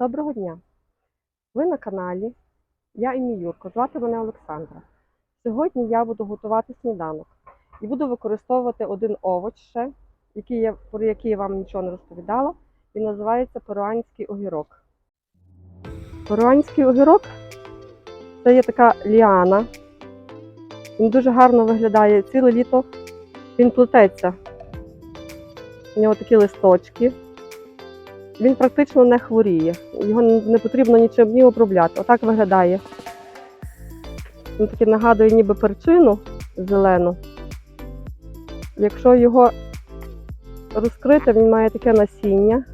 Доброго дня! Ви на каналі Я і мій Юрко. Звати мене Олександра. Сьогодні я буду готувати сніданок і буду використовувати один овоч ще, який я, про який я вам нічого не розповідала. Він називається перуанський огірок. Перуанський огірок це є така ліана. Він дуже гарно виглядає ціле літо. Він плететься. У нього такі листочки. Він практично не хворіє. Його не потрібно нічим ні обробляти. Отак виглядає. Він такий нагадує ніби перчину зелену. Якщо його розкрити, він має таке насіння.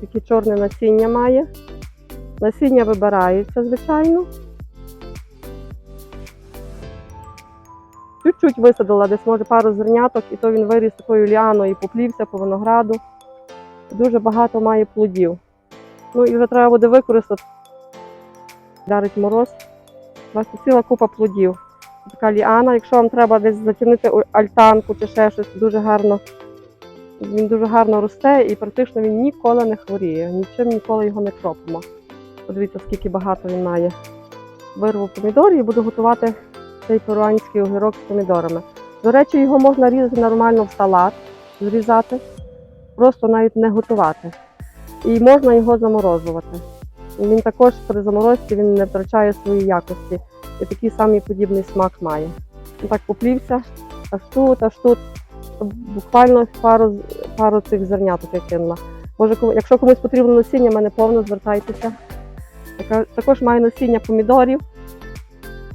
Таке чорне насіння має. Насіння вибирається, звичайно. Чуть-чуть висадила, десь може пару зерняток, і то він виріс такою ліаною, поплівся по винограду дуже багато має плодів. Ну і вже треба буде використати. Дарить мороз. Вас ціла купа плодів. Така ліана, якщо вам треба десь затягнути альтанку чи ще щось, дуже гарно. Він дуже гарно росте і практично він ніколи не хворіє, нічим ніколи його не кропимо. Подивіться, скільки багато він має. Вирву помідор і буду готувати цей перуанський огірок з помідорами. До речі, його можна різати нормально в салат, зрізати просто навіть не готувати. І можна його заморозувати. І Він також при заморозці він не втрачає свої якості. І такий самий подібний смак має. Він так поплівся, аж тут, аж тут. Буквально пару, пару цих зерняток я кинула. Може, якщо комусь потрібно насіння, мене повно, звертайтеся. Також маю насіння помідорів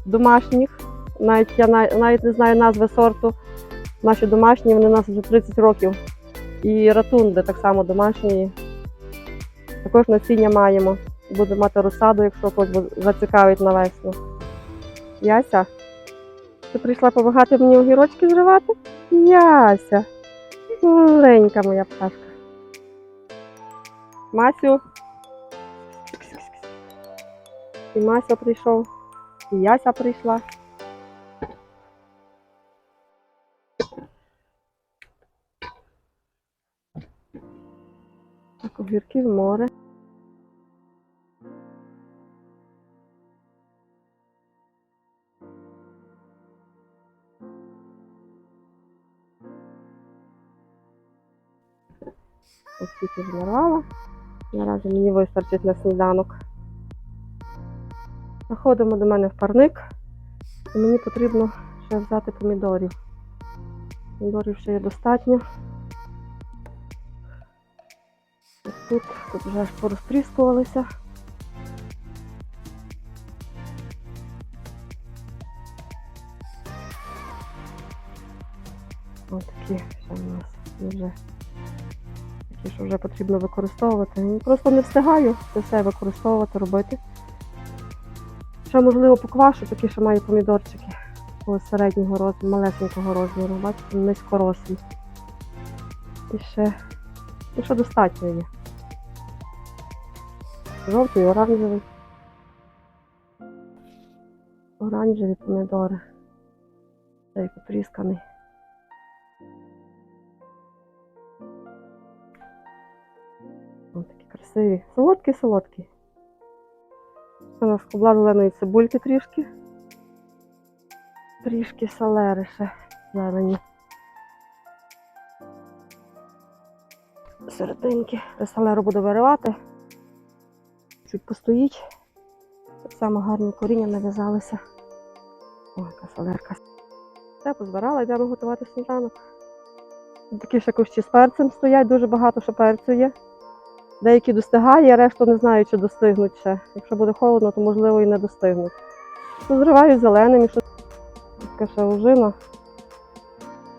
домашніх. Навіть я навіть не знаю назви сорту. Наші домашні, вони у нас вже 30 років. І ратунди так само домашні. Також насіння маємо. Будемо мати розсаду, якщо когось зацікавить на весну. Яся, ти прийшла допомагати мені огірочки зривати? Яся, маленька моя пташка. Масю. І Мася прийшов, і Яся прийшла. Огірки море. Ось тільки змарвала. Наразі мені вистачить на сніданок. Заходимо до мене в парник. І мені потрібно ще взяти помідорів. Помідорів ще є достатньо. Тут, тут вже аж порозтріскувалися. Ось такі ще у нас вже такі, що вже потрібно використовувати. Я просто не встигаю це все використовувати, робити. Ще, можливо, поквашу, такі, що маю помідорчики такого середнього розміру, малесенького розміру, бачите, низькорослі. І ще, і ще достатньо є. Жовтий, оранжевий. Оранжеві помідори. Цей потрісканий. Ось такі красиві. Солодкі-солодкі. Це у нас кубла зеленої цибульки трішки. Трішки салери ще зелені. Серединки. Салеру буду виривати. Чуть постоїть. Само гарні коріння нав'язалися. Ой, яка салерка. Все, позбирала, йдемо готувати сніданок. Такі ще кущі з перцем стоять, дуже багато ще перцю є. Деякі достигає, решту не знаю, чи достигнуть ще. Якщо буде холодно, то можливо і не достигнуть. Ну, Зриваю зеленим, якщо така ще ожина.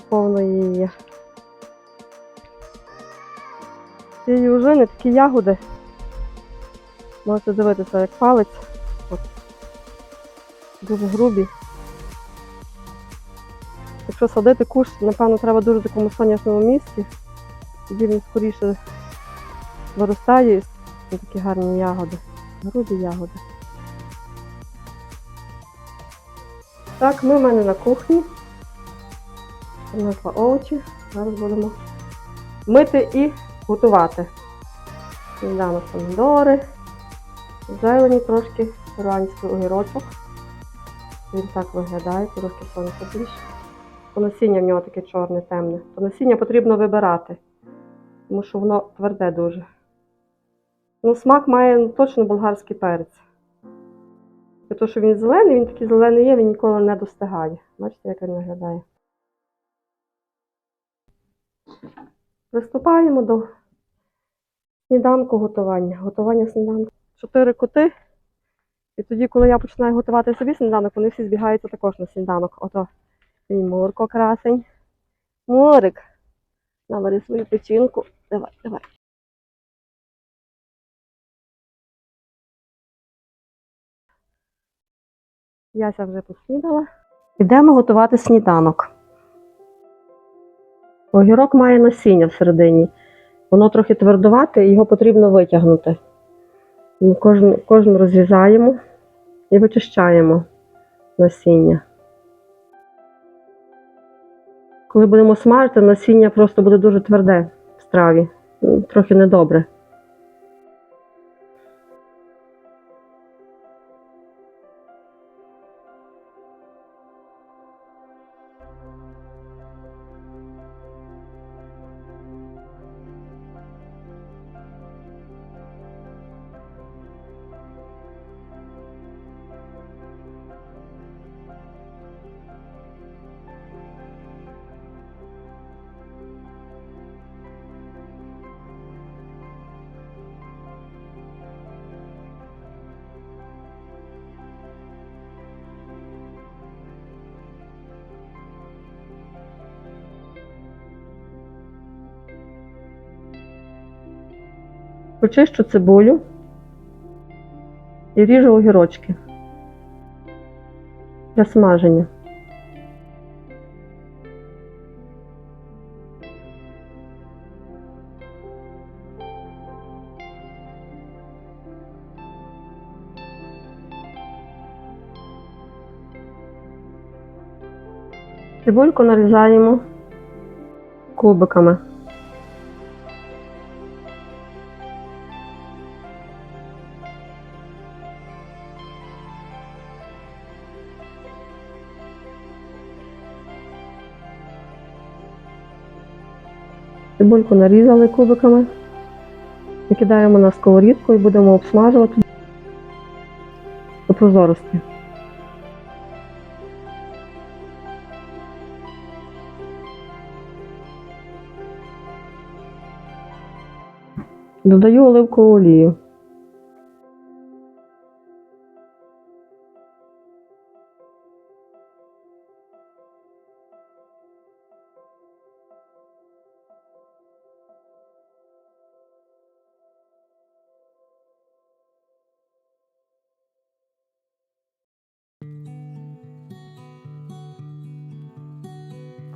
Повно її є. Цієї ожини такі ягоди. Можете дивитися, як палець. От. Дуже грубі. Якщо садити кущ, напевно, треба дуже такому сонячному місці. Тоді він скоріше виростає такі гарні ягоди. Грубі ягоди. Так, ми в мене на кухні. Принесла овочі. Зараз будемо мити і готувати. Сніданок помідори. Зелені трошки іранський огірочок. Він так виглядає, трошки сонце більше. То насіння в нього таке чорне, темне. То насіння потрібно вибирати, тому що воно тверде дуже. Ну, смак має точно болгарський перець. І то, що він зелений, він такий зелений є, він ніколи не достигає. Бачите, як він виглядає. Приступаємо до сніданку готування. Готування сніданку. Чотири коти. І тоді, коли я починаю готувати собі сніданок, вони всі збігаються також на сніданок. Ото мій Мурко красень. Мурик. Навари свою печінку. Давай, давай. Яся вже поснідала. Йдемо готувати сніданок. Огірок має насіння всередині. Воно трохи твердувате, його потрібно витягнути. Ми кожен, кожен розрізаємо і вичищаємо насіння. Коли будемо смажити, насіння просто буде дуже тверде в страві. Трохи недобре. Почищу цибулю і ріжу огірочки для смаження. Цибульку нарізаємо кубиками. Цибульку нарізали кубиками. Викидаємо на сковорідку і будемо обсмажувати до прозорості. Додаю оливкову олію.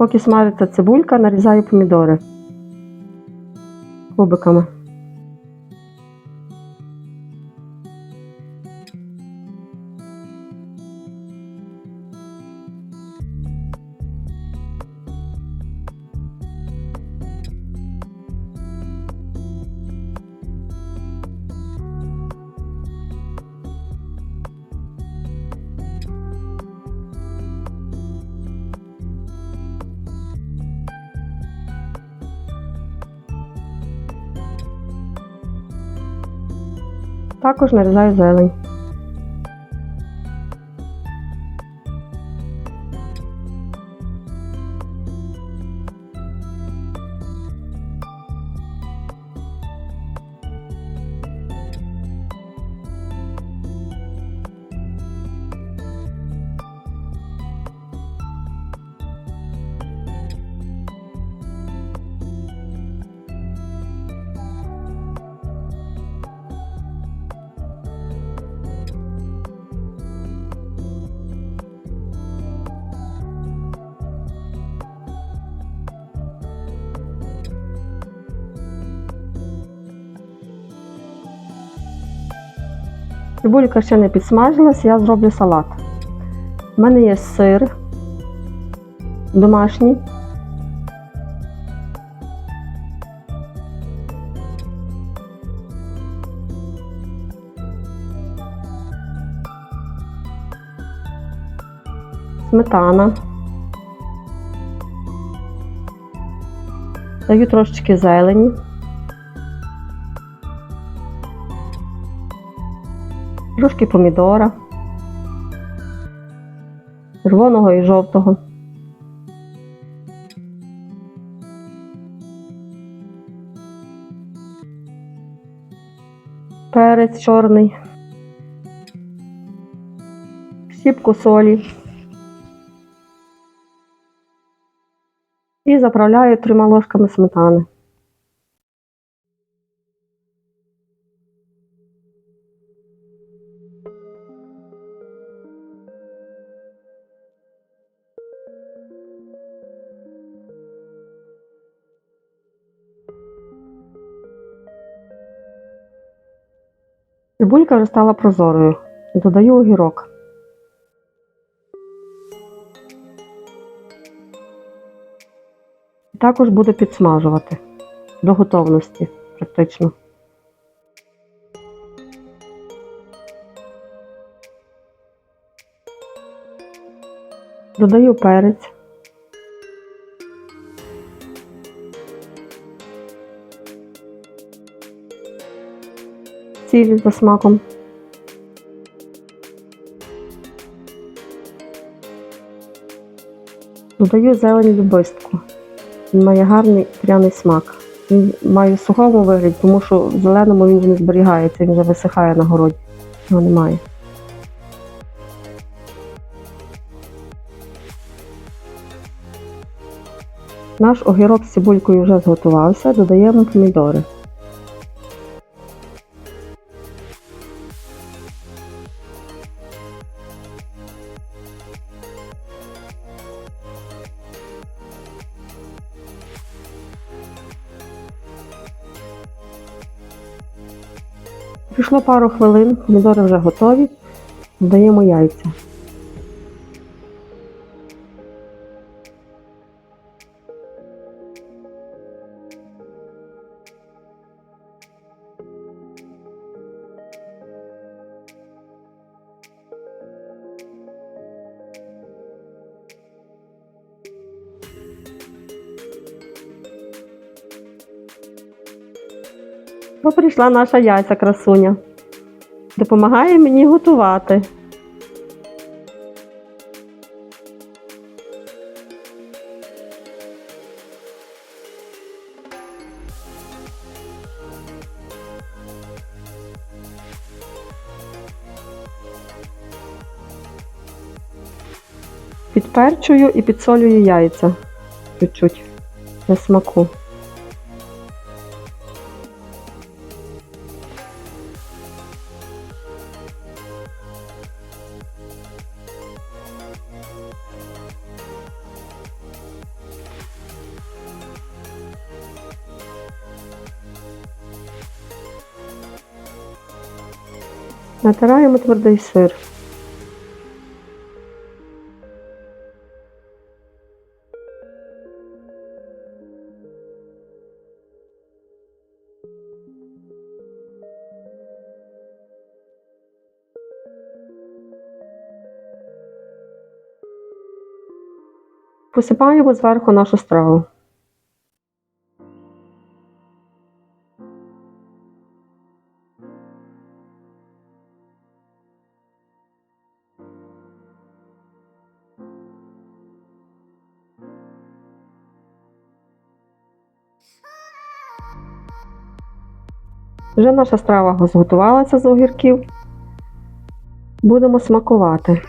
Поки смажиться цибулька, нарізаю помідори кубиками. Також нарізаю зелень. Цибулька ще не підсмажилась, я зроблю салат. У мене є сир домашній. Сметана. Даю трошечки зелені. Трошки помідора. Червоного і жовтого. Перець чорний. Щіпку солі. І заправляю трьома ложками сметани. Цибулька вже стала прозорою. Додаю огірок. Також буду підсмажувати до готовності практично. Додаю перець. Сіль за смаком. Додаю зелень любистку. Він має гарний пряний смак. Він має сухому вигляді, тому що в зеленому він не зберігається, він вже висихає на городі. Його немає. Наш огірок з цибулькою вже зготувався, додаємо помідори. Пройшло пару хвилин, помідори вже готові. Додаємо яйця. Бо прийшла наша яйця красуня. Допомагає мені готувати. Підперчую і підсолюю яйця чуть-чуть для смаку. Натираємо твердий сир. Посипаємо зверху нашу страву. Вже наша страва зготувалася з огірків. Будемо смакувати.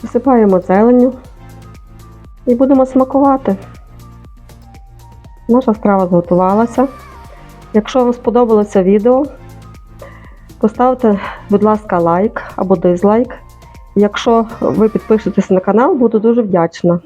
Посипаємо зеленню і будемо смакувати. Наша страва зготувалася. Якщо вам сподобалося відео, поставте, будь ласка, лайк або дизлайк. Якщо ви підпишетесь на канал, буду дуже вдячна.